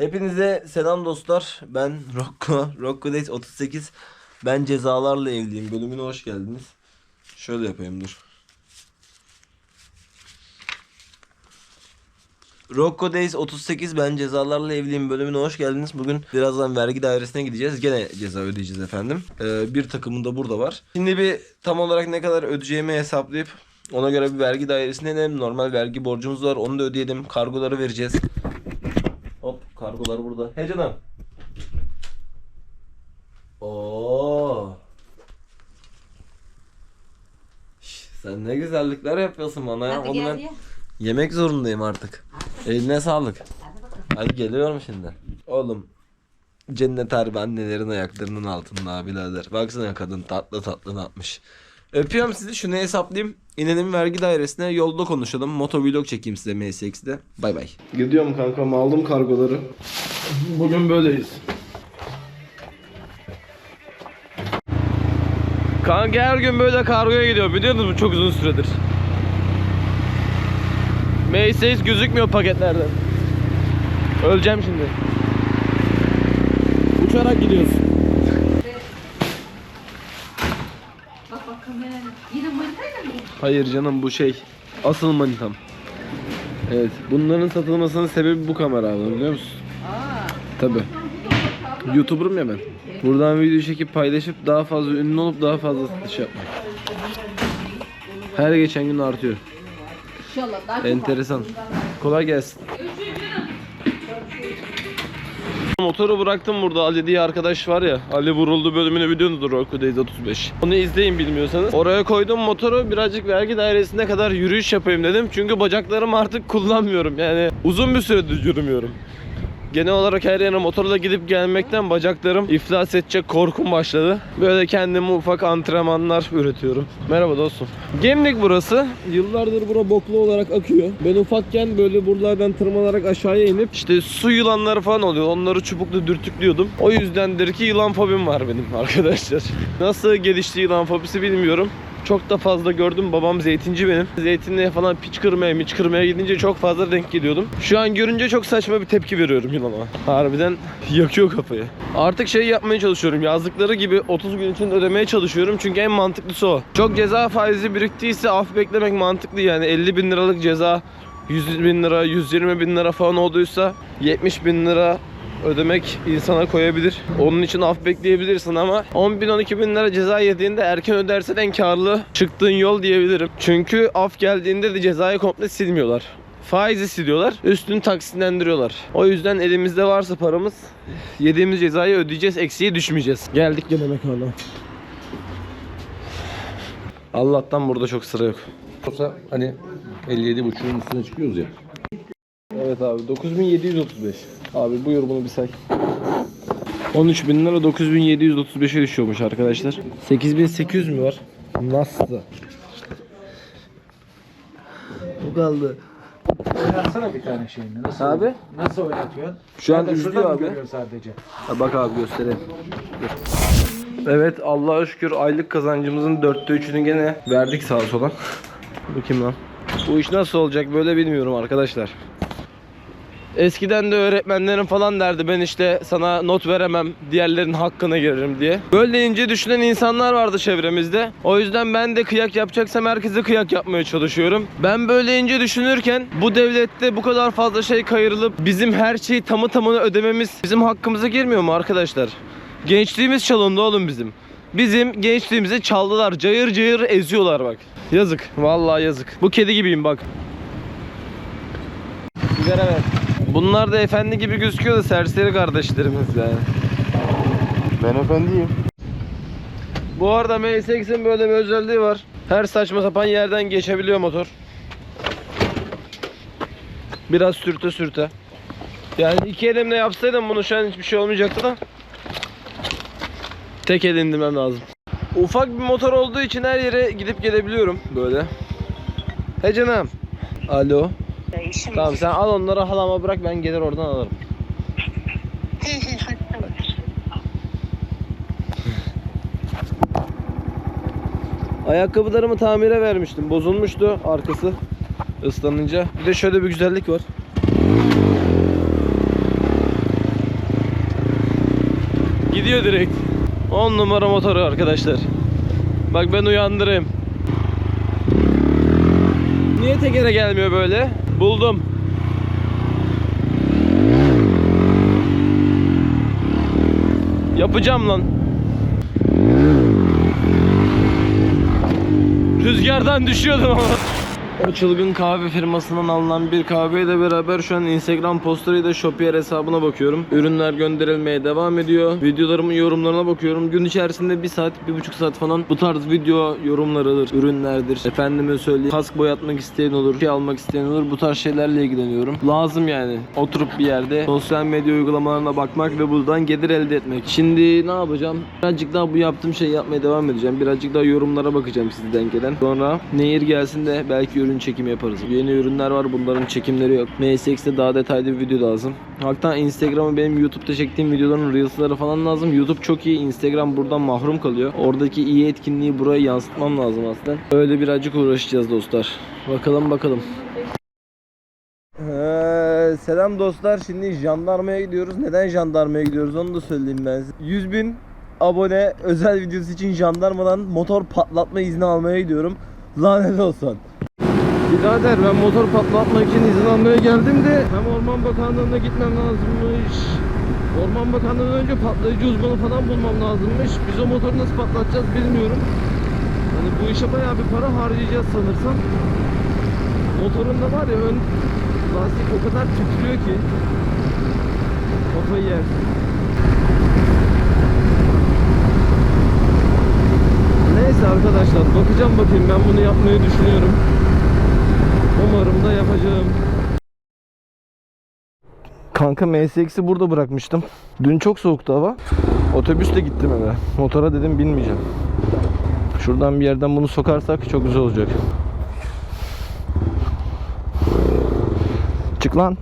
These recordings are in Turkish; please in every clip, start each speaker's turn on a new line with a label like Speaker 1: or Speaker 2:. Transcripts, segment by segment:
Speaker 1: Hepinize selam dostlar. Ben Rocco. Rocco Days 38. Ben cezalarla evliyim. Bölümüne hoş geldiniz. Şöyle yapayım dur. Rocco Days 38 ben cezalarla evliyim bölümüne hoş geldiniz. Bugün birazdan vergi dairesine gideceğiz. Gene ceza ödeyeceğiz efendim. Ee, bir takımın da burada var. Şimdi bir tam olarak ne kadar ödeyeceğimi hesaplayıp ona göre bir vergi dairesine inelim. Normal vergi borcumuz var. Onu da ödeyelim. Kargoları vereceğiz. Kargolar burada. He canım. Oo. Şş, Sen ne güzellikler yapıyorsun bana ya.
Speaker 2: Hadi
Speaker 1: Onu
Speaker 2: gel
Speaker 1: ben
Speaker 2: ye.
Speaker 1: yemek zorundayım artık. Eline sağlık.
Speaker 2: Hadi
Speaker 1: geliyorum şimdi. Oğlum cennet harbi annelerin ayaklarının altında birader. Baksana kadın tatlı tatlı ne yapmış. Öpüyorum sizi şunu hesaplayayım. İnelim vergi dairesine yolda konuşalım. Motovlog çekeyim size MSX'de. Bay bay. Gidiyorum kankam aldım kargoları. Bugün böyleyiz. Kanka her gün böyle kargoya gidiyor biliyor musun çok uzun süredir. MSX gözükmüyor paketlerden. Öleceğim şimdi. Uçarak gidiyoruz.
Speaker 2: Bak bak kamerayla. Yine manitayla mı?
Speaker 1: Hayır canım bu şey. Asıl manitam. Evet. Bunların satılmasının sebebi bu kamera abi biliyor musun?
Speaker 2: Aa.
Speaker 1: Tabi. YouTuber'ım ya ben. Buradan video çekip paylaşıp daha fazla ünlü olup daha fazla satış yapmak. Her geçen gün artıyor.
Speaker 2: İnşallah daha
Speaker 1: Enteresan. Kolay gelsin. Motoru bıraktım burada. Ali diye arkadaş var ya Ali vuruldu bölümünü biliyorsunuzdur Days 35 Onu izleyin bilmiyorsanız. Oraya koydum motoru birazcık vergi dairesine kadar yürüyüş yapayım dedim. Çünkü bacaklarımı artık kullanmıyorum. Yani Uzun bir süredir yürümüyorum Genel olarak her yere motorla gidip gelmekten bacaklarım iflas edecek korkum başladı. Böyle kendime ufak antrenmanlar üretiyorum. Merhaba dostum. Gemlik burası. Yıllardır bura boklu olarak akıyor. Ben ufakken böyle buralardan tırmanarak aşağıya inip işte su yılanları falan oluyor. Onları çubukla dürtüklüyordum. O yüzdendir ki yılan fobim var benim arkadaşlar. Nasıl gelişti yılan fobisi bilmiyorum. Çok da fazla gördüm. Babam zeytinci benim. Zeytinliğe falan piç kırmaya miç kırmaya gidince çok fazla denk geliyordum. Şu an görünce çok saçma bir tepki veriyorum yılana. Harbiden yakıyor kafayı. Artık şey yapmaya çalışıyorum. Yazdıkları gibi 30 gün için ödemeye çalışıyorum. Çünkü en mantıklısı o. Çok ceza faizi biriktiyse af beklemek mantıklı yani. 50 bin liralık ceza 100 bin lira, 120 bin lira falan olduysa 70 bin lira ödemek insana koyabilir. Onun için af bekleyebilirsin ama 10 bin 12 bin lira ceza yediğinde erken ödersen en karlı çıktığın yol diyebilirim. Çünkü af geldiğinde de cezayı komple silmiyorlar. Faizi siliyorlar, üstünü taksitlendiriyorlar. O yüzden elimizde varsa paramız yediğimiz cezayı ödeyeceğiz, eksiye düşmeyeceğiz. Geldik gene mekana. Allah'tan burada çok sıra yok.
Speaker 3: Olsa hani 57 buçuğun üstüne çıkıyoruz ya.
Speaker 1: Evet abi 9735. Abi buyur bunu bir say. 13 bin lira 9735'e düşüyormuş arkadaşlar. 8800 mü var? Nasıl? Bu kaldı.
Speaker 4: Oynatsana bir tane şeyini. Nasıl,
Speaker 1: Abi?
Speaker 4: Nasıl oynatıyorsun?
Speaker 1: Şu an izliyor abi.
Speaker 4: görüyor sadece.
Speaker 1: Ha, bak abi göstereyim. Dur. Evet Allah'a şükür aylık kazancımızın dörtte üçünü gene verdik sağa sola. Bakayım lan. Bu iş nasıl olacak böyle bilmiyorum arkadaşlar. Eskiden de öğretmenlerin falan derdi ben işte sana not veremem diğerlerin hakkına girerim diye. Böyle ince düşünen insanlar vardı çevremizde. O yüzden ben de kıyak yapacaksam herkese kıyak yapmaya çalışıyorum. Ben böyle ince düşünürken bu devlette bu kadar fazla şey kayırılıp bizim her şeyi tamı tamına ödememiz bizim hakkımıza girmiyor mu arkadaşlar? Gençliğimiz çalındı oğlum bizim. Bizim gençliğimizi çaldılar. Cayır cayır eziyorlar bak. Yazık. Vallahi yazık. Bu kedi gibiyim bak. Sigara ver. Bunlar da efendi gibi gözüküyor da serseri kardeşlerimiz yani.
Speaker 3: Ben efendiyim.
Speaker 1: Bu arada MSX'in böyle bir özelliği var. Her saçma sapan yerden geçebiliyor motor. Biraz sürte sürte. Yani iki elimle yapsaydım bunu şu an hiçbir şey olmayacaktı da. Tek el indirmem lazım. Ufak bir motor olduğu için her yere gidip gelebiliyorum böyle. He canım. Alo. Tamam sen al onları halama bırak ben gelir oradan alırım. Ayakkabılarımı tamire vermiştim. Bozulmuştu arkası ıslanınca. Bir de şöyle bir güzellik var. gidiyor direkt. 10 numara motoru arkadaşlar. Bak ben uyandırayım. Niye tekere gelmiyor böyle? Buldum. Yapacağım lan. Rüzgardan düşüyordum ama. O çılgın kahve firmasından alınan bir kahveyle beraber şu an Instagram postlarıyla Shopier hesabına bakıyorum. Ürünler gönderilmeye devam ediyor. Videolarımın yorumlarına bakıyorum. Gün içerisinde bir saat, bir buçuk saat falan bu tarz video yorumlarıdır, ürünlerdir. Efendime söyleyeyim kask boyatmak isteyen olur, şey almak isteyen olur. Bu tarz şeylerle ilgileniyorum. Lazım yani. Oturup bir yerde sosyal medya uygulamalarına bakmak ve buradan gelir elde etmek. Şimdi ne yapacağım? Birazcık daha bu yaptığım şeyi yapmaya devam edeceğim. Birazcık daha yorumlara bakacağım sizden gelen. Sonra Nehir gelsin de belki ürün çekimi yaparız. Yeni ürünler var bunların çekimleri yok. MSX'te daha detaylı bir video lazım. Hatta Instagram'ı benim YouTube'da çektiğim videoların Reels'ları falan lazım. YouTube çok iyi. Instagram buradan mahrum kalıyor. Oradaki iyi etkinliği buraya yansıtmam lazım aslında. Öyle birazcık uğraşacağız dostlar. Bakalım bakalım. Ee, selam dostlar. Şimdi jandarmaya gidiyoruz. Neden jandarmaya gidiyoruz onu da söyleyeyim ben size. 100 bin abone özel videosu için jandarmadan motor patlatma izni almaya gidiyorum. Lanet olsun. Birader ben motor patlatmak için izin almaya geldim de hem Orman Bakanlığı'na gitmem lazımmış. Orman Bakanlığı'ndan önce patlayıcı uzmanı falan bulmam lazımmış. Biz o motoru nasıl patlatacağız bilmiyorum. Hani bu işe bayağı bir para harcayacağız sanırsam. Motorunda var ya ön lastik o kadar titriyor ki kafayı yer. Neyse arkadaşlar bakacağım bakayım ben bunu yapmayı düşünüyorum. Umarım da yapacağım. Kanka MSX'i burada bırakmıştım. Dün çok soğuktu hava. Otobüsle gittim eve. Motora dedim binmeyeceğim. Şuradan bir yerden bunu sokarsak çok güzel olacak. Çık lan.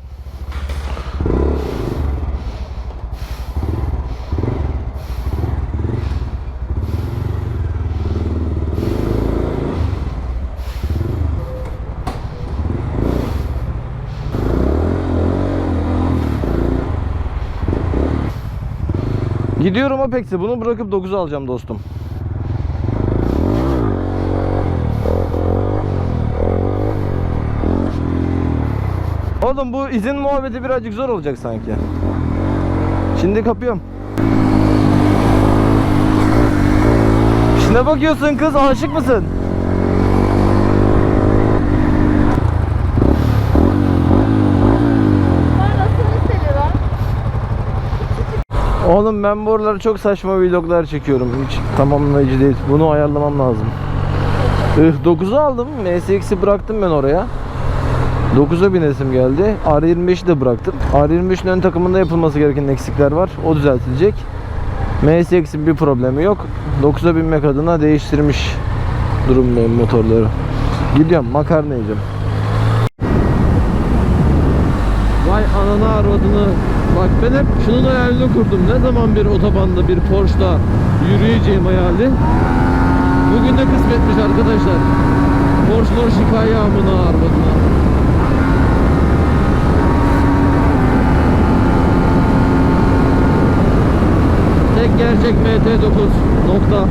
Speaker 1: Gidiyorum Apex'e. Bunu bırakıp 9'u alacağım dostum. Oğlum bu izin muhabbeti birazcık zor olacak sanki. Şimdi kapıyorum. Ne bakıyorsun kız? Aşık mısın? Oğlum ben bu aralar çok saçma vloglar çekiyorum. Hiç tamamlayıcı değil. Bunu ayarlamam lazım. Ih 9'u aldım. MSX'i bıraktım ben oraya. 9'a binesim geldi. R25'i de bıraktım. R25'in ön takımında yapılması gereken eksikler var. O düzeltilecek. MSX'in bir problemi yok. 9'a binmek adına değiştirmiş durumdayım motorları. Gidiyorum makarna yiyeceğim. Vay anana arvadını. Bak ben hep şunun hayalini kurdum. Ne zaman bir otobanda bir Porsche'da yürüyeceğim hayali. Bugün de kısmetmiş arkadaşlar. Porsche'lar şikayet amına arvadına. Tek gerçek MT9 nokta.